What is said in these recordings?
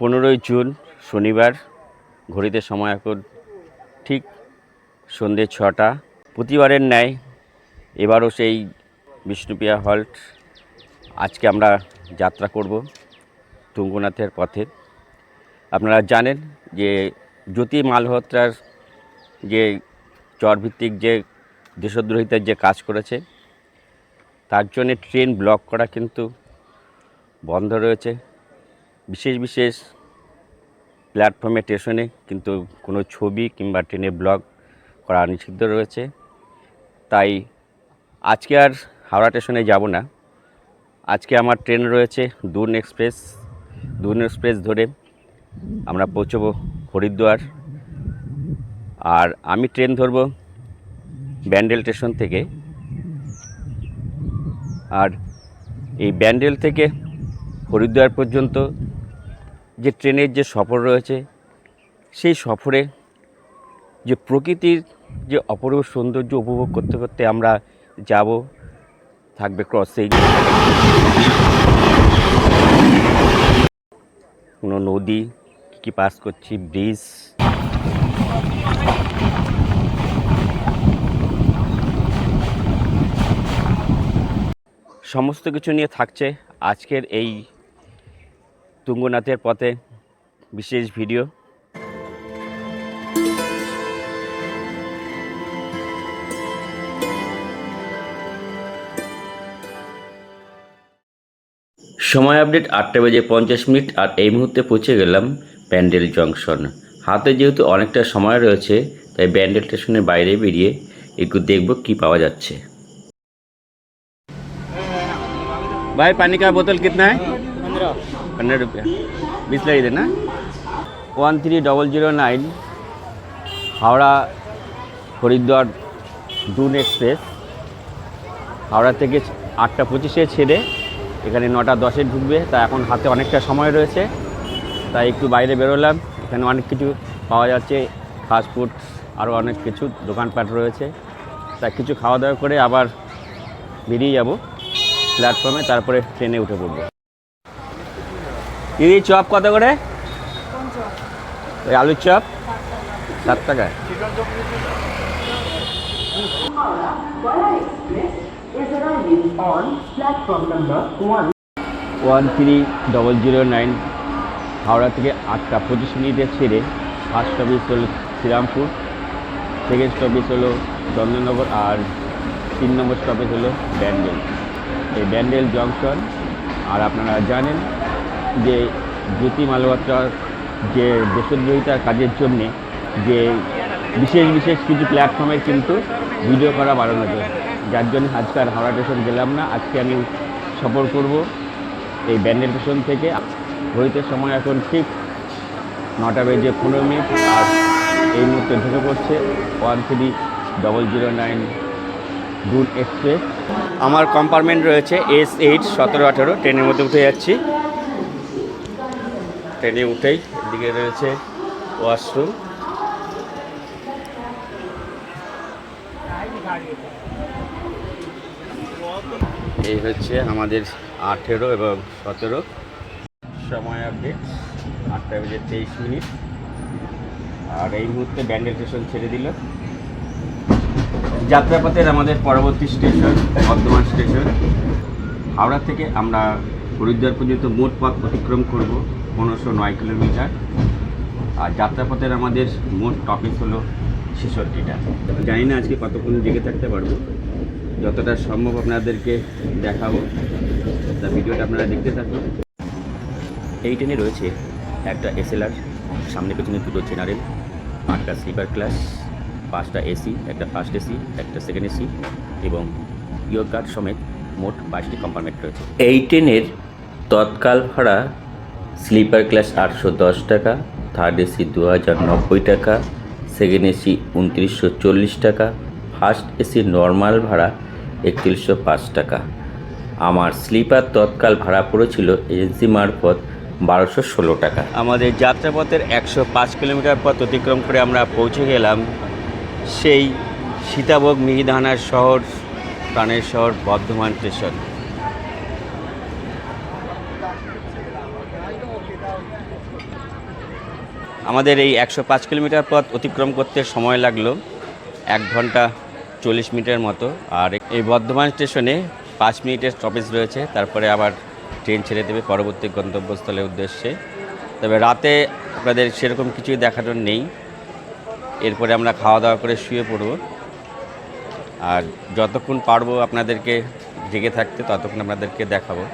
পনেরোই জুন শনিবার, ঘড়িতে সময় এখন ঠিক সন্ধ্যে ছটা। প্রতিবারের ন্যায় এবারও সেই বিষ্ণুপ্রিয়া হল্ট আজকে আমরা যাত্রা করব তুঙ্গনাথের পথে। আপনারা জানেন যে জ্যোতি মালহোত্রার যে চরভিত্তিক যে দেশদ্রোহিতার যে কাজ করেছে, তার জন্যে ট্রেন ব্লক করা কিন্তু বন্ধ রয়েছে। বিশেষ বিশেষ প্ল্যাটফর্মে স্টেশনে কিন্তু কোনো ছবি কিংবা ট্রেনে ব্লগ করা নিষিদ্ধ রয়েছে। তাই আজকে আর হাওড়া স্টেশনে যাব না। আজকে আমার ট্রেন রয়েছে দুন এক্সপ্রেস দুন এক্সপ্রেস ধরে আমরা পৌঁছবো হরিদ্বার। আর আমি ট্রেন ধরব ব্যান্ডেল স্টেশন থেকে। আর এই ব্যান্ডেল থেকে হরিদ্বার পর্যন্ত যে ট্রেনের যে সফর রয়েছে, সেই সফরে যে প্রকৃতির যে অপরূপ সৌন্দর্য উপভোগ করতে করতে আমরা যাব, থাকবে ক্রসিং কোনো নদী, কী পাস করছি ব্রিজ সমস্ত কিছু নিয়ে থাকছে আজকের এই তুঙ্গনাথের পথে বিশেষ ভিডিও। সময় আপডেট আটটা বেজে পঞ্চাশ মিনিট আর এই মুহূর্তে পৌঁছে গেলাম প্যান্ডেল জংশন। হাতে যেহেতু অনেকটা সময় রয়েছে তাই ব্যান্ডেল স্টেশনের বাইরে বেরিয়ে একটু দেখব কি পাওয়া যাচ্ছে। ভাই পানি কা বোতল কিতনা হ্যাঁ पंद्रह रुपया बीस लगी देना one three double zero nine Howrah Haridwar Doon express Howrah থেকে আটটা পঁচিশে ছেড়ে এখানে নটা দশে ঢুকবে তা এখন হাতে অনেকটা সময় রয়েছে তাই একটু বাইরে বেরোলাম এখানে অনেক কিছু পাওয়া যাচ্ছে ফাস্টফুড আরও অনেক কিছু দোকানপাট রয়েছে তা কিছু খাওয়া দাওয়া করে আবার বেরিয়ে যাব প্ল্যাটফর্মে তারপরে ট্রেনে উঠে পড়বো দিদি, চপ কত করে? ওই আলুর চপ? সাত টাকায়। is arriving on platform number 1. One three double zero nine, Howrah থেকে আটটা পঁচিশ মিনিটে ছেড়ে ফার্স্ট স্টপেজ হলো শ্রীরামপুর সেকেন্ড স্টপেজ হলো চন্দননগর আর তিন নম্বর স্টপেজ হলো ব্যান্ডেল। এই ব্যান্ডেল জংশন, আর আপনারা জানেন যে জ্যোতি মালহোত্রার যে দেশদ্রোহিতার কাজের জন্যে যে বিশেষ বিশেষ কিছু প্ল্যাটফর্মে কিন্তু ভিডিও করা বাড়ানো যায়। যার জন্য আজকে আর হাওড়া স্টেশন গেলাম না। আজকে আমি সফর করব এই ব্যান্ডেল স্টেশন থেকে। ঘড়িতে সময় এখন ঠিক নটা বেজে পনেরো মিনিট। আর এই মুহূর্তে ঢুকে পড়ছে one three double zero nine good express আমার কম্পার্টমেন্ট রয়েছে এস এইট সতেরো, আঠেরো। ট্রেনের মধ্যে উঠে যাচ্ছি। ট্রেনে উঠেই এদিকে রয়েছে ওয়াশরুম। এই হচ্ছে আমাদের আঠেরো এবং সতেরো। সময় আপডেট, আটটা বেজে তেইশ মিনিট। আর এই মুহূর্তে ব্যান্ডেল স্টেশন ছেড়ে দিল। যাত্রাপথের আমাদের পরবর্তী স্টেশন, বর্ধমান স্টেশন। হাওড়া থেকে আমরা হরিদ্বার পর্যন্ত মোট পথ অতিক্রম করব। পনেরোশো নয় কিলোমিটার। আর যাত্রাপথের আমাদের মোট টপিক হলো ছেষট্টিটা। জানি না আজকে কতক্ষণ জেগে থাকতে পারব। যতটা সম্ভব আপনাদেরকে দেখাবো। তা ভিডিওটা আপনারা দেখতে থাকুন। এই ট্রেনে রয়েছে একটা এসএলআর সামনে পেছনে দুটো জেনারেল, আটটা স্লিপার ক্লাস, পাঁচটা এসি একটা ফার্স্ট এসি একটা সেকেন্ড এসি এবং ইয়র গার্ড সমেত মোট বাইশটি কম্পার্টমেন্ট রয়েছে। এই ট্রেনের তৎকাল ভাড়া স্লিপার ক্লাস আটশো দশ টাকা থার্ড এসি দু হাজার নব্বই টাকা সেকেন্ড এসি উনত্রিশশো চল্লিশ টাকা ফার্স্ট এসি নর্মাল ভাড়া একত্রিশশো পাঁচ টাকা। আমার স্লিপার তৎকাল ভাড়া পড়েছিল এজেন্সি মারফত বারোশো ষোলো টাকা। আমাদের যাত্রাপথের একশো পাঁচ কিলোমিটার পথ অতিক্রম করে আমরা পৌঁছে গেলাম সেই সীতাভোগ মিহিদানার শহর, প্রাণের শহর বর্ধমান স্টেশন। আমাদের এই একশো পাঁচ কিলোমিটার পথ অতিক্রম করতে সময় লাগল, এক ঘণ্টা চল্লিশ মিনিটের মতো। আর এই বর্ধমান স্টেশনে পাঁচ মিনিটের স্টপেজ রয়েছে, তারপরে আবার ট্রেন ছেড়ে দেবে পরবর্তী গন্তব্যস্থলের উদ্দেশ্যে। তবে রাতে আপনাদের সেরকম কিছুই দেখানোর নেই। এরপরে আমরা খাওয়া দাওয়া করে শুয়ে পড়ব। আর যতক্ষণ পারব আপনাদেরকে জেগে থাকতে, ততক্ষণ আপনাদেরকে দেখাবো।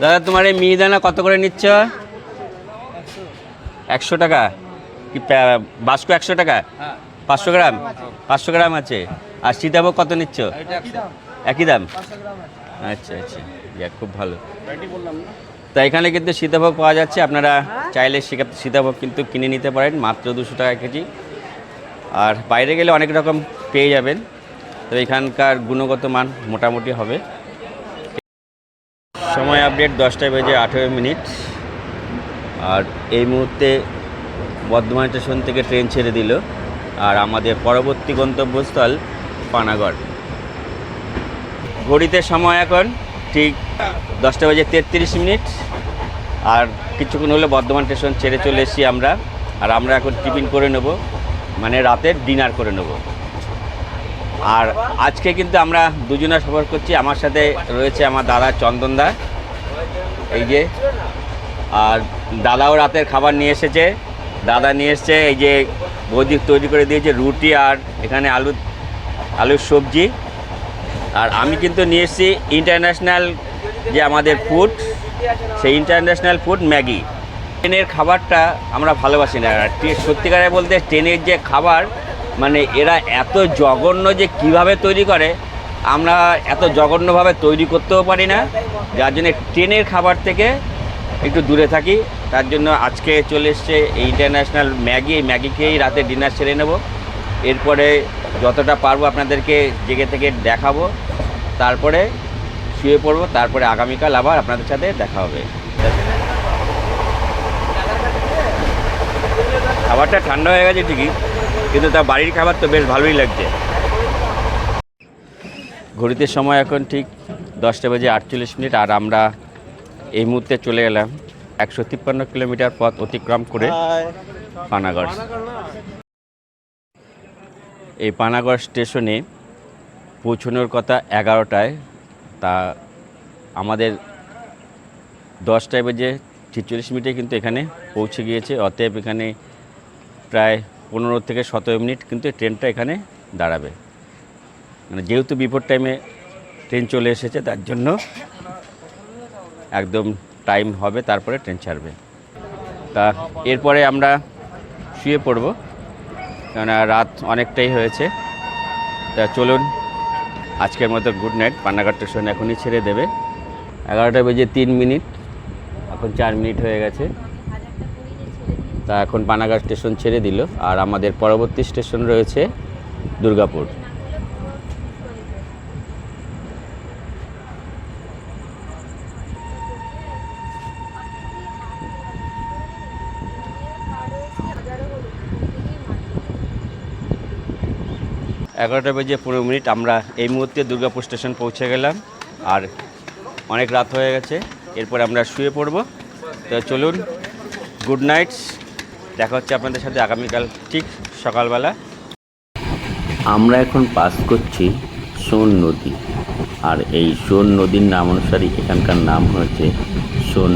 দাদা, তোমার এই মিহিদানা কত করে নিচ্ছ? একশো টাকা? কি বাস্কো একশো টাকা? পাঁচশো গ্রাম? পাঁচশো গ্রাম আছে। আর সীতাভোগ কত নিচ্ছ? একই দাম? আচ্ছা আচ্ছা। যাক খুব ভালো। তা এখানে কিন্তু সীতাভোগ পাওয়া যাচ্ছে। আপনারা চাইলে সীতা- সীতাভোগ কিন্তু কিনে নিতে পারেন। মাত্র দুশো টাকা কেজি। আর বাইরে গেলে অনেক রকম পেয়ে যাবেন। তো এখানকার গুণগত মান মোটামুটি হবে। সময় আপডেট দশটায় বেজে আঠেরো মিনিট। আর এই মুহূর্তে বর্ধমান স্টেশন থেকে ট্রেন ছেড়ে দিল আর আমাদের পরবর্তী গন্তব্যস্থল পানাগড়। ঘড়িতে সময় এখন ঠিক দশটা বাজে তেত্রিশ মিনিট আর কিছুক্ষণ হলে বর্ধমান স্টেশন ছেড়ে চলে এসেছি আমরা। আর আমরা এখন টিফিন করে নেব মানে রাতের ডিনার করে নেব। আর আজকে কিন্তু আমরা দুজনে সফর করছি। আমার সাথে রয়েছে আমার দাদা চন্দনদা এই যে আর দাদাও রাতের খাবার নিয়ে এসেছে। দাদা নিয়ে এসছে এই যে বৌদি তৈরি করে দিয়েছে রুটি আর এখানে আলু, আলুর সবজি। আর আমি কিন্তু নিয়ে এসেছি ইন্টারন্যাশনাল যে আমাদের ফুড সেই ইন্টারন্যাশনাল ফুড ম্যাগি। ট্রেনের খাবারটা আমরা ভালোবাসি না। আর সত্যিকারে বলতে ট্রেনের যে খাবার মানে এরা এত জঘন্য যে কীভাবে তৈরি করে, আমরা এত জঘন্যভাবে তৈরি করতেও পারি না। যার জন্য ট্রেনের খাবার থেকে একটু দূরে থাকি, তার জন্য আজকে চলে এসছে ইন্টারন্যাশনাল ম্যাগি এই ম্যাগি খেয়েই রাতে ডিনার সেরে নেব। এরপরে যতটা পারব আপনাদেরকে জেগে থেকে দেখাবো, তারপরে শুয়ে পড়ব, তারপরে আগামীকাল আবার আপনাদের সাথে দেখা হবে। খাবারটা ঠান্ডা হয়ে গেছে ঠিকই, কিন্তু তার বাড়ির খাবার তো বেশ ভালোই লাগছে। ঘড়িতে সময় এখন ঠিক দশটা বাজে আটচল্লিশ মিনিট, আর আমরা এই মুহূর্তে চলে গেলাম একশো তিপ্পান্ন কিলোমিটার পথ অতিক্রম করে পানাগড়। এই পানাগড় স্টেশনে পৌঁছানোর কথা এগারোটায় তা আমাদের দশটায় বেজে ছেচল্লিশ মিনিটে কিন্তু এখানে পৌঁছে গিয়েছে অতএব এখানে প্রায় পনেরো থেকে সতেরো মিনিট কিন্তু ট্রেনটা এখানে দাঁড়াবে। মানে যেহেতু বিপদ টাইমে ট্রেন চলে এসেছে তার জন্য একদম টাইম হবে, তারপরে ট্রেন ছাড়বে। তা এরপরে আমরা শুয়ে পড়ব, কেননা রাত অনেকটাই হয়েছে। তা চলুন, আজকের মতো গুড নাইট পান্নাঘাট স্টেশন এখনই ছেড়ে দেবে। এগারোটা বেজে তিন মিনিট, এখন চার মিনিট হয়ে গেছে। তা এখন পানাগড় স্টেশন ছেড়ে দিল, আর আমাদের পরবর্তী স্টেশন রয়েছে দুর্গাপুর। এগারোটা বেজে পনেরো মিনিট আমরা এই মুহূর্তে দুর্গাপুর স্টেশন পৌঁছে গেলাম আর অনেক রাত হয়ে গেছে। এরপর আমরা শুয়ে পড়ব। তো চলুন, গুড নাইটস দেখা হচ্ছে আপনাদের সাথে আগামীকাল ঠিক সকালবেলা। আমরা এখন পাস করছি সোন নদী। আর এই সোন নদীর নাম অনুসারে এখানকার নাম হয়েছে সোন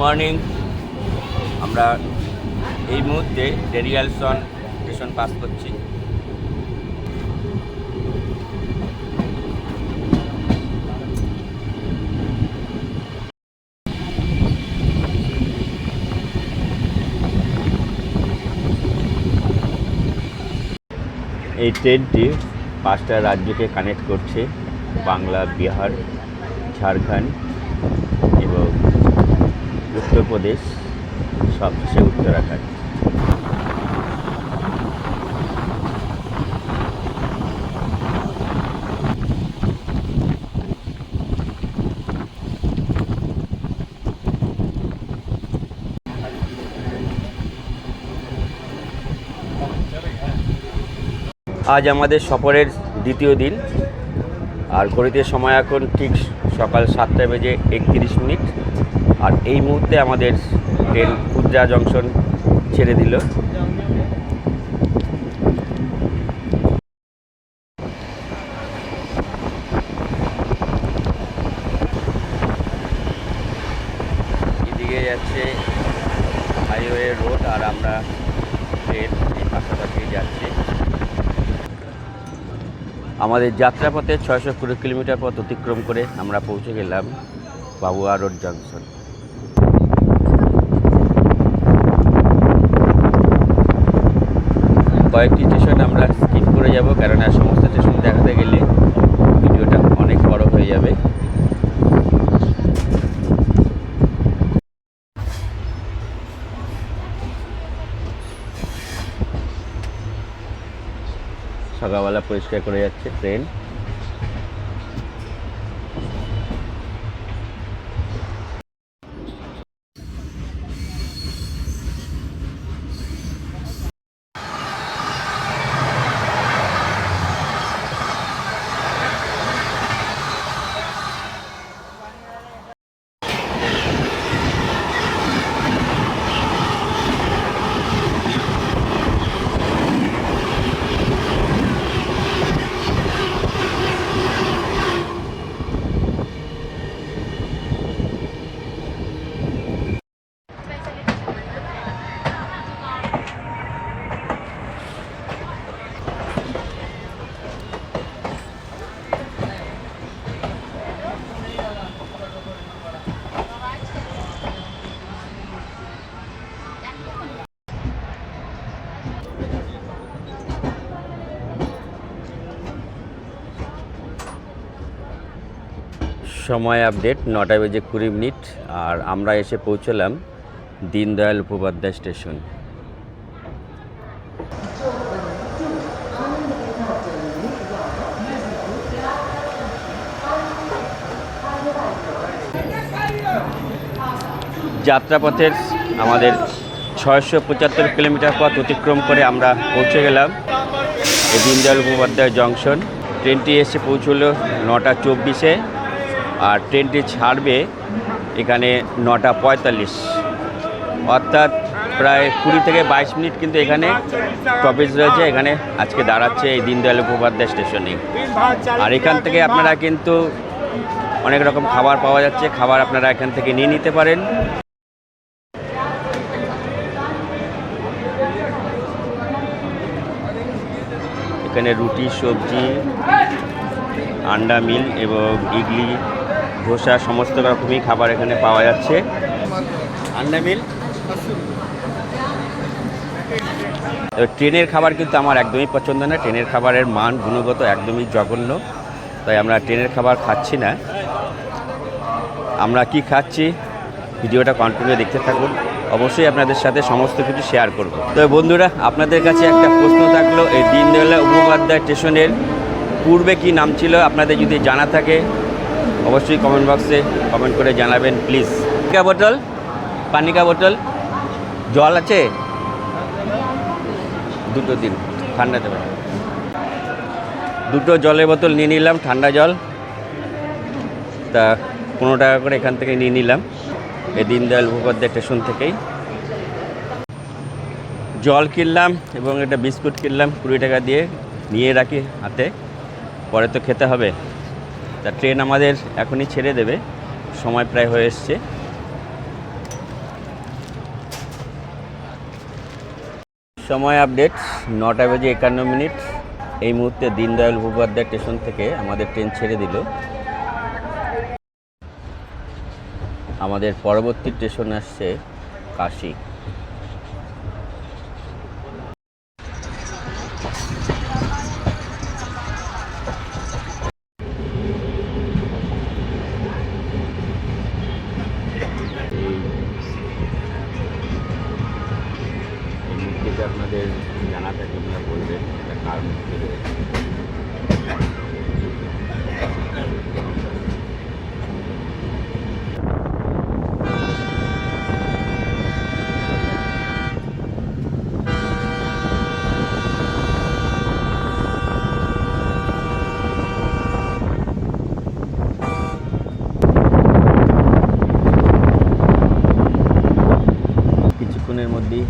মর্নিং। আমরা এই মুহূর্তে ডেরিয়ালসন স্টেশন পাস করছি। এই ট্রেনটি পাঁচটা রাজ্যকে কানেক্ট করছে, বাংলা, বিহার, ঝাড়খণ্ড। এবং উত্তরপ্রদেশ সব উত্তরাখণ্ড। আজ আমাদের সফরের দ্বিতীয় দিন। আর ঘড়িতে সময় এখন ঠিক সকাল সাতটা বেজে একত্রিশ মিনিট। আর এই মুহূর্তে আমাদের ট্রেন কুদ্রা জংশন ছেড়ে দিল। এদিকে যাচ্ছে হাইওয়ে রোড আর আমরা ট্রেন এই পাশাপাশি যাচ্ছি। আমাদের যাত্রাপথে ছয়শো কুড়ি কিলোমিটার পথ অতিক্রম করে আমরা পৌঁছে গেলাম বাবুয়া রোড জংশন। কয়েকটি স্টেশন আমরা স্কিপ করে যাব কেননা সমস্ত স্টেশন দেখাতে গেলে ভিডিওটা অনেক বড় হয়ে যাবে। সকালবেলা পরিষ্কার করে যাচ্ছে ট্রেন সময় আপডেট, নটা বেজে কুড়ি মিনিট, আর আমরা এসে পৌঁছলাম দীনদয়াল উপাধ্যায় স্টেশন। যাত্রাপথের আমাদের ছয়শো পঁচাত্তর কিলোমিটার পথ অতিক্রম করে আমরা পৌঁছে গেলাম দীনদয়াল উপাধ্যায় জংশন। ট্রেনটি এসে পৌঁছলো নটা চব্বিশে। আর ট্রেনটি ছাড়বে এখানে নটা পঁয়তাল্লিশ। অর্থাৎ প্রায় কুড়ি থেকে বাইশ মিনিট কিন্তু এখানে স্টপেজ রয়েছে। এখানে আজকে দাঁড়াচ্ছে এই দীনদয়াল উপাধ্যায় স্টেশনে। আর এখান থেকে আপনারা কিন্তু অনেক রকম খাবার পাওয়া যাচ্ছে। খাবার আপনারা এখান থেকে নিয়ে নিতে পারেন। এখানে রুটি, সবজি আন্ডা মিল এবং ইডলি, ধোসা, সমস্ত রকমই খাবার এখানে পাওয়া যাচ্ছে। আন্ডা মিল। ট্রেনের খাবার কিন্তু আমার একদমই পছন্দ না। ট্রেনের খাবারের মান, গুণগত একদমই জঘন্য। তাই আমরা ট্রেনের খাবার খাচ্ছি না। আমরা কি খাচ্ছি? ভিডিওটা কন্টিনিউ দেখতে থাকুন। অবশ্যই আপনাদের সাথে সমস্ত কিছু শেয়ার করব। তো বন্ধুরা, আপনাদের কাছে একটা প্রশ্ন থাকল, এই দীনদয়াল উপাধ্যায় স্টেশনের পূর্বে কি নাম ছিল আপনাদের যদি জানা থাকে, অবশ্যই কমেন্ট বক্সে কমেন্ট করে জানাবেন প্লিজ পানিকা বোতল? পানিকা বোতল? জল আছে? দুটো দিন, ঠান্ডা দেবে দুটো জলের বোতল নিয়ে নিলাম, ঠান্ডা জল। তা পনেরো টাকা করে এখান থেকে নিয়ে নিলাম। এই দীনদয়াল উপাধ্যায় স্টেশন থেকেই। জল কিনলাম এবং একটা বিস্কুট কিনলাম কুড়ি টাকা দিয়ে, নিয়ে রাখি হাতে। পরে তো খেতে হবে। তা ট্রেন আমাদের এখনই ছেড়ে দেবে। সময় প্রায় হয়ে এসছে। সময় আপডেট, নটা বেজে একান্ন মিনিট। এই মুহূর্তে দীনদয়াল উপাধ্যায় স্টেশন থেকে আমাদের ট্রেন ছেড়ে দিল। আমাদের পরবর্তী স্টেশন আসছে কাশি।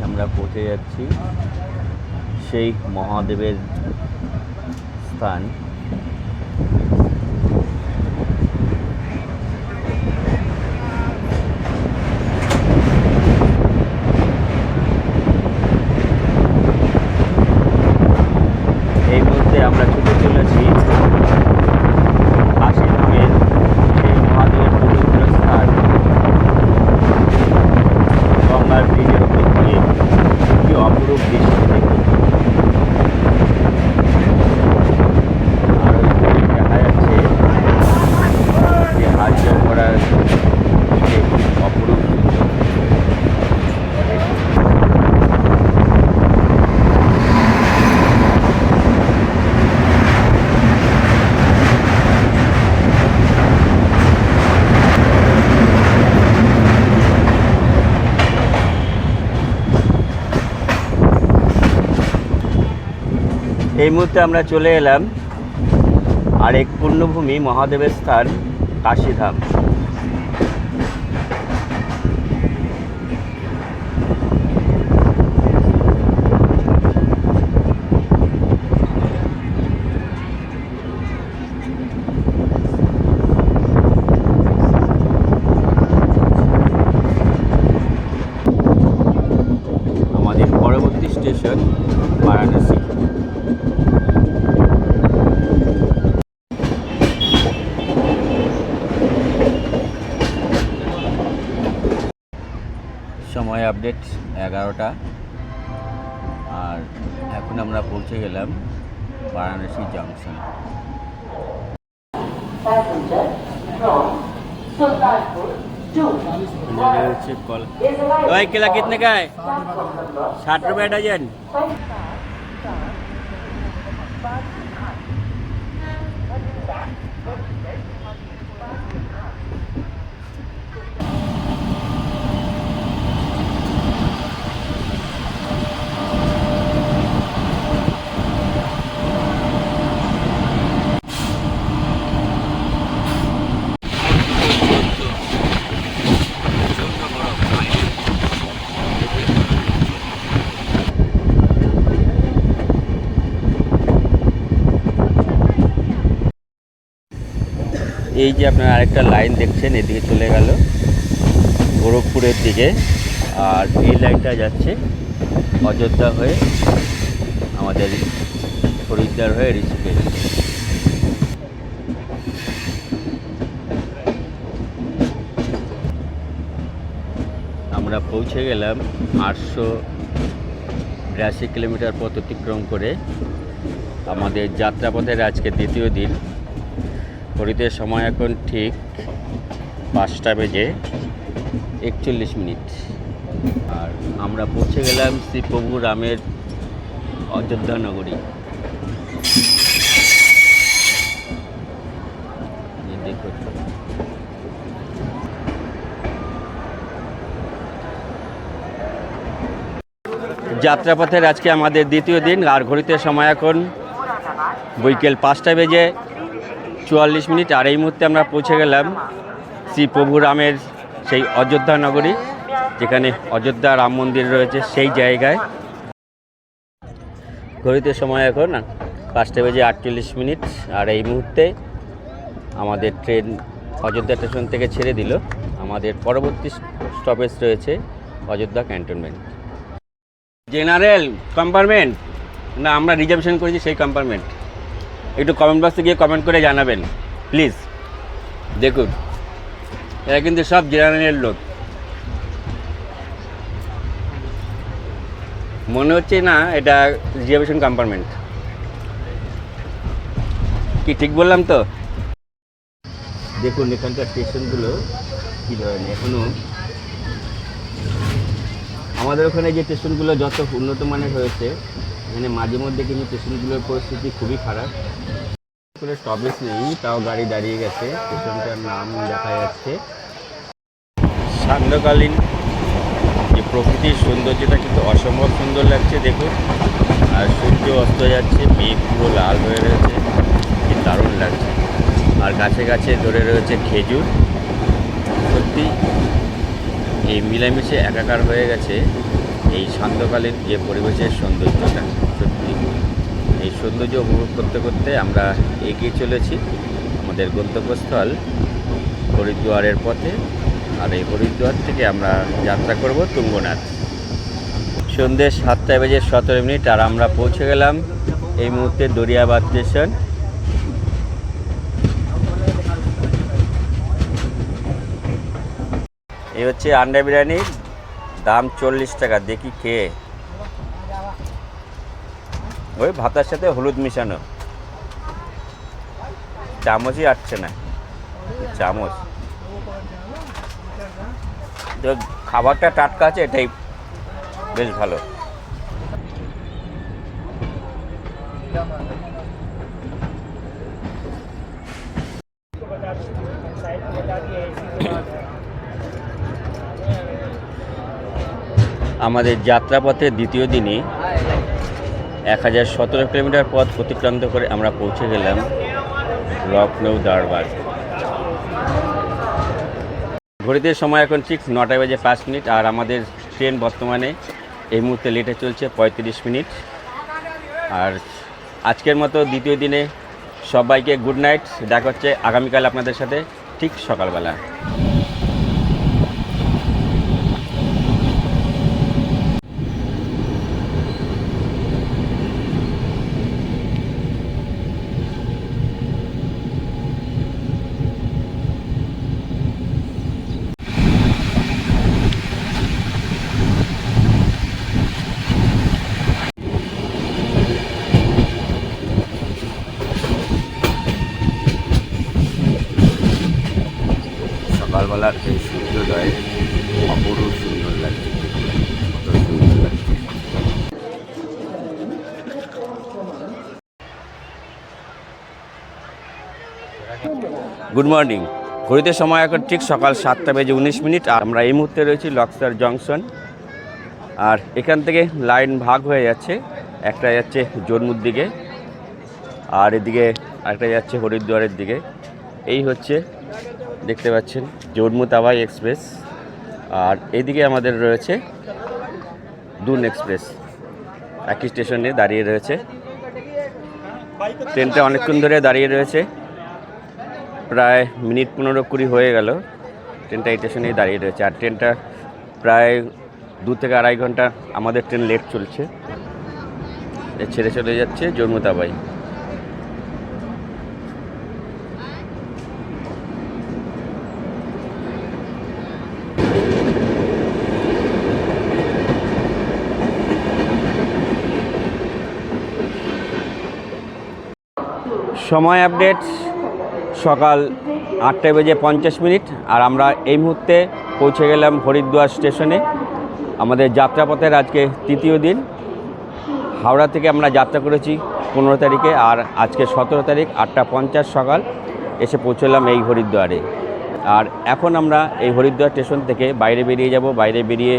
আমরা পৌঁছে যাচ্ছি। সেই মহাদেবের স্থান এই মুহূর্তে আমরা ছুটে চলেছি কাশীধামের সেই মহাদেবের পবিত্র স্থান গঙ্গার ব্রিজের উপর দিয়ে কি অপরূপ দৃশ্য দেখুন আর ওইখানে দেখা যাচ্ছে যে হাত জল করার যে অপরূপ দৃশ্য। এই মুহূর্তে আমরা চলে এলাম আর এক পূর্ণভূমি মহাদেবের স্থান কাশীধাম আমাদের পরবর্তী স্টেশন বারাণসী সময় আপডেট এগারোটা। আর এখন আমরা পৌঁছে গেলাম Varanasi junction Passenger from Sultanpur to হচ্ছে কল is arriving এই যে আপনার আরেকটা লাইন দেখছেন, এদিকে চলে গেল গোরখপুরের দিকে। আর এই লাইনটা যাচ্ছে অযোধ্যা হয়ে আমাদের হরিদ্বার হয়ে ঋষিকেশ। আমরা পৌঁছে গেলাম আটশো বিরাশি কিলোমিটার পথ অতিক্রম করে। আমাদের যাত্রাপথের আজকে দ্বিতীয় দিন। ঘড়িতে সময় এখন ঠিক পাঁচটা বেজে একচল্লিশ মিনিট। আর আমরা পৌঁছে গেলাম শ্রী প্রভু রামের অযোধ্যা নগরী। যাত্রাপথের আজকে আমাদের দ্বিতীয় দিন, আর ঘড়িতে সময় এখন বৈকাল পাঁচটা বেজে চুয়াল্লিশ মিনিট আর এই মুহূর্তে আমরা পৌঁছে গেলাম শ্রী প্রভু রামের সেই অযোধ্যা নগরী, যেখানে অযোধ্যা রাম মন্দির রয়েছে সেই জায়গায়। ঘড়িতে সময় এখন পাঁচটা বেজে আটচল্লিশ মিনিট আর এই মুহূর্তে আমাদের ট্রেন অযোধ্যা স্টেশন থেকে ছেড়ে দিল। আমাদের পরবর্তী স্টপেজ রয়েছে অযোধ্যা ক্যান্টনমেন্ট। জেনারেল কম্পার্টমেন্ট, না আমরা রিজার্ভেশন করেছি সেই কম্পার্টমেন্ট। একটু কমেন্ট বক্সে গিয়ে কমেন্ট করে জানাবেন প্লিজ দেখুন, এরা কিন্তু সব জেনারেলের লোক। মনে হচ্ছে না এটা রিজার্ভেশন কম্পার্টমেন্ট কি ঠিক বললাম তো? দেখুন, এখানকার স্টেশনগুলো কী ধরনের? এখনও আমাদের ওখানে যে স্টেশনগুলো যত উন্নত মানের হয়েছে এখানে মাঝে মধ্যে কিন্তু স্টেশনগুলোর পরিস্থিতি খুবই খারাপ। করে স্টপেজ নেই, তাও গাড়ি দাঁড়িয়ে গেছে। স্টেশনটার নাম দেখা যাচ্ছে। সান্ধ্যকালীন যে প্রকৃতির সৌন্দর্যটা কিন্তু অসম্ভব সুন্দর লাগছে, দেখুন। আর সূর্য অস্ত যাচ্ছে, মেঘ পুরো লাল হয়ে রয়েছে। কি দারুণ লাগছে। আর গাছে গাছে ধরে রয়েছে খেজুর। সত্যি, এই মিলেমিশে একাকার হয়ে গেছে এই সান্ধ্যকালীন যে পরিবেশের সৌন্দর্যটা। সত্যি, এই সৌন্দর্য উপভোগ করতে করতে আমরা এগিয়ে চলেছি আমাদের গন্তব্যস্থল হরিদ্বারের পথে। আর এই হরিদ্বার থেকে আমরা যাত্রা করব তুঙ্গনাথ। সন্ধ্যে সাতটায় বেজে সতেরো মিনিট আর আমরা পৌঁছে গেলাম এই মুহূর্তে দরিয়াবাদ স্টেশন। এই হচ্ছে আন্ডা বিরিয়ানির দাম চল্লিশ টাকা। দেখি খেয়ে ওই ভাতার সাথে হলুদ মিশানো। চামচই আটছে না। চামচ। তো খাবারটা টাটকা আছে, এটাই বেশ ভালো। আমাদের যাত্রাপথের দ্বিতীয় দিনে এক হাজার সতেরো কিলোমিটার পথ অতিক্রান্ত করে আমরা পৌঁছে গেলাম লখনৌ দরবার ঘড়িতে সময় এখন ঠিক নটা বেজে পাঁচ মিনিট আর আমাদের ট্রেন বর্তমানে এই মুহূর্তে লেটে চলছে পঁয়ত্রিশ মিনিট। আর আজকের মতো দ্বিতীয় দিনে সবাইকে গুড নাইট। দেখা হচ্ছে আগামীকাল আপনাদের সাথে ঠিক সকালবেলা সকালবেলার এই সুন্দর গুড মর্নিং ঘড়িতে সময় এখন ঠিক সকাল সাতটা বেজে উনিশ মিনিট, আর আমরা এই মুহূর্তে রয়েছি লক্সার জংশন আর এখান থেকে লাইন ভাগ হয়ে যাচ্ছে, একটা যাচ্ছে জন্মুর দিকে, আর এদিকে আরেকটা যাচ্ছে হরিদ্বারের দিকে। এই হচ্ছে দেখতে পাচ্ছেন, জম্মু তাওয়াই এক্সপ্রেস। আর এদিকে আমাদের রয়েছে দুন এক্সপ্রেস। একই স্টেশনে দাঁড়িয়ে রয়েছে। ট্রেনটা অনেকক্ষণ ধরে দাঁড়িয়ে রয়েছে। প্রায় মিনিট পনেরো কুড়ি হয়ে গেল। ট্রেনটা এই স্টেশনেই দাঁড়িয়ে রয়েছে। আর ট্রেনটা প্রায় দু থেকে আড়াই ঘণ্টা আমাদের ট্রেন লেট চলছে। ছেড়ে চলে যাচ্ছে জম্মু তাবাই সময় আপডেট, সকাল আটটা বেজে পঞ্চাশ মিনিট, আর আমরা এই মুহূর্তে পৌঁছে গেলাম হরিদ্বার স্টেশনে। আমাদের যাত্রাপথের আজকে তৃতীয় দিন। হাওড়া থেকে আমরা যাত্রা করেছি পনেরো তারিখে, আর আজকে সতেরো তারিখ আটটা পঞ্চাশ সকাল এসে পৌঁছলাম এই হরিদ্বারে। আর এখন আমরা এই হরিদ্বার স্টেশন থেকে বাইরে বেরিয়ে যাব। বাইরে বেরিয়ে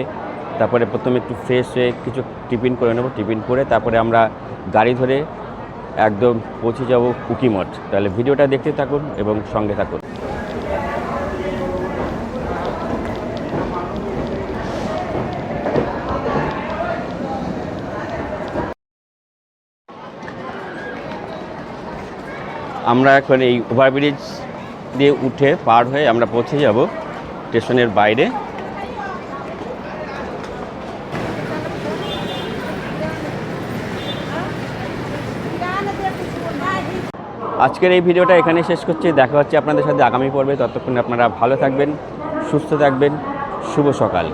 তারপরে প্রথমে একটু ফ্রেশ হয়ে কিছু টিফিন করে নেব। টিফিন করে তারপরে আমরা গাড়ি ধরে একদম পৌঁছে যাব কুকিমঠ তাহলে ভিডিওটা দেখতে থাকুন এবং সঙ্গে থাকুন। আমরা এখন এই ওভারব্রিজ দিয়ে উঠে পার হয়ে আমরা পৌঁছে যাব স্টেশনের বাইরে। আজকের এই ভিডিওটা এখানে শেষ করছি। দেখা হচ্ছে আপনাদের সাথে আগামী পর্বে। ততক্ষণে আপনারা ভালো থাকবেন, সুস্থ থাকবেন। শুভ সকাল।